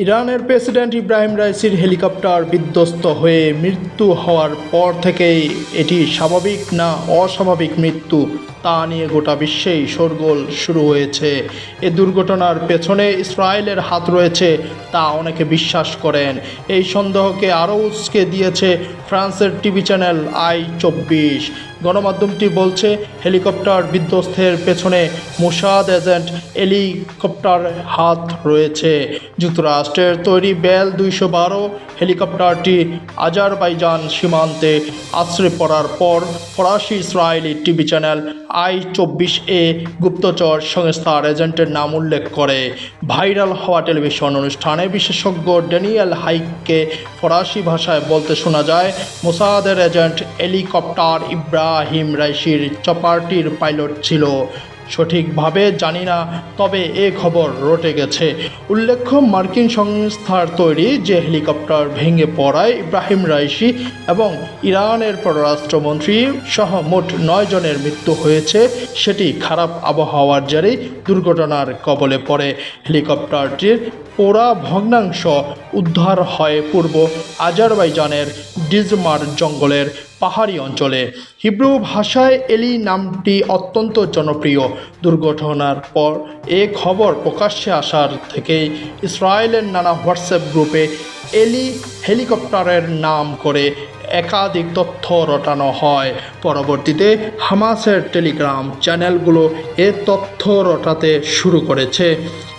ইরানের president Ibrahim রাইসির helicopter বিধ্বস্ত হয়ে মৃত্যু হওয়ার পর থেকেই এটি স্বাভাবিক না অস্বাভাবিক মৃত্যু তা নিয়ে গোটা বিশ্বেই শোরগোল শুরু হয়েছে। এ দুর্ঘটনার পেছনে ইসরায়েলের হাত রয়েছে তা অনেকে বিশ্বাস করেন। এই সন্দেহকে আরও উস্কে দিয়েছে ফ্রান্সের টিভি চ্যানেল আই চব্বিশ। গণমাধ্যমটি বলছে, হেলিকপ্টার বিধ্বস্তের পেছনে মোসাদ এজেন্ট হেলিকপ্টার হাত রয়েছে। যুক্তরাষ্ট্রের তৈরি বেল দুইশো বারো হেলিকপ্টারটি আজারবাইজান সীমান্তে আশ্রে পড়ার পর ফরাসি ইসরায়েলি টিভি চ্যানেল আই চব্বিশ এ গুপ্তচর সংস্থার এজেন্টের নাম উল্লেখ করে। ভাইরাল হওয়া টেলিভিশন অনুষ্ঠানে বিশেষজ্ঞ ড্যানিয়েল হাইককে ফরাসি ভাষায় বলতে শোনা যায়, মোসাদের এজেন্ট হেলিকপ্টার ইব্রাহিম রাইসির চপারটির পাইলট ছিল। সঠিকভাবে জানি না, তবে এ খবর রটে গেছে। উল্লেখ্য, মার্কিন সংস্থার তৈরি যে হেলিকপ্টার ভেঙে পড়ায় ইব্রাহিম রাইসি এবং ইরানের পররাষ্ট্রমন্ত্রী সহ মোট নয় জনের মৃত্যু হয়েছে, সেটি খারাপ আবহাওয়ার জেরেই দুর্ঘটনার কবলে পড়ে। হেলিকপ্টারটির পোড়া ভগ্নাংশ উদ্ধার হয় পূর্ব আজারবাইজানের ডিজমার জঙ্গলের পাহাড়ি অঞ্চলে। হিব্রু ভাষায় এলি নামটি অত্যন্ত জনপ্রিয়। দুর্ঘটনার পর এ খবর প্রকাশ্যে আসার থেকেই ইসরায়েলের নানা হোয়াটসঅ্যাপ গ্রুপে এলি হেলিকপ্টারের নাম করে একাধিক তথ্য রটানো হয়। পরবর্তীতে হামাসের টেলিগ্রাম চ্যানেলগুলো এ তথ্য রটাতে শুরু করেছে।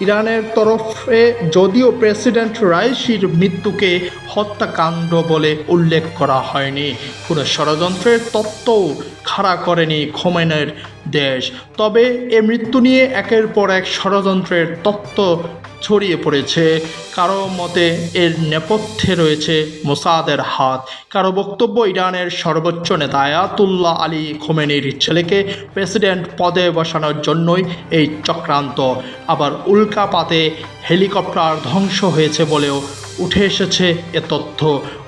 ইরানের তরফে যদিও প্রেসিডেন্ট রাইসির মৃত্যুকে হত্যাকাণ্ড বলে উল্লেখ করা হয়নি। কোনো ষড়যন্ত্রের তত্ত্বও খাড়া করেনি খোমেনের দেশ। তবে এ মৃত্যু নিয়ে একের পর এক ষড়যন্ত্রের তত্ত্ব ছড়িয়ে পড়েছে। কারও মতে এর নেপথ্যে রয়েছে মোসাদের হাত। কারও বক্তব্য ইরানের সর্বোচ্চ নেতা আয়াতুল্লাহ আলী খোমেনির ছেলেকে প্রেসিডেন্ট পদে বসানোর জন্যই এই চক্রান্ত। আবার উল্কাপাতে হেলিকপ্টার ধ্বংস হয়েছে বলেও উঠে এসেছে এ তথ্য।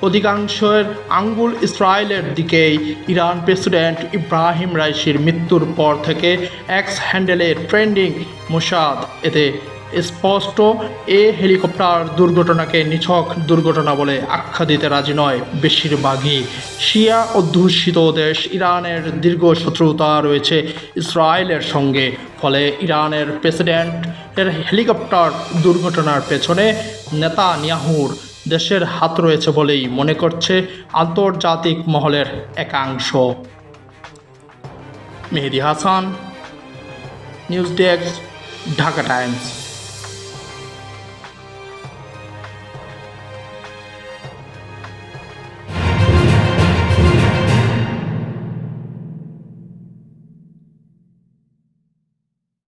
অধিকাংশের আঙ্গুল ইসরায়েলের দিকেই। ইরান প্রেসিডেন্ট ইব্রাহিম রাইসির মৃত্যুর পর থেকে এক্স হ্যান্ডেলে ট্রেন্ডিং মোসাদ এতে স্পষ্ট, এ হেলিকপ্টার দুর্ঘটনাকে নিছক দুর্ঘটনা বলে আখ্যা দিতে রাজি নয় বেশিরভাগই। শিয়া অধ্যুষিত দেশ, ইরানের দীর্ঘ শত্রুতা রয়েছে ইসরায়েলের সঙ্গে। ফলে ইরানের প্রেসিডেন্টের হেলিকপ্টার দুর্ঘটনার পেছনে নেতা নিয়াহুর দেশের হাত রয়েছে বলেই মনে করছে আন্তর্জাতিক মহলের একাংশ। Mehedi Hasan, news desk, Dhaka Times.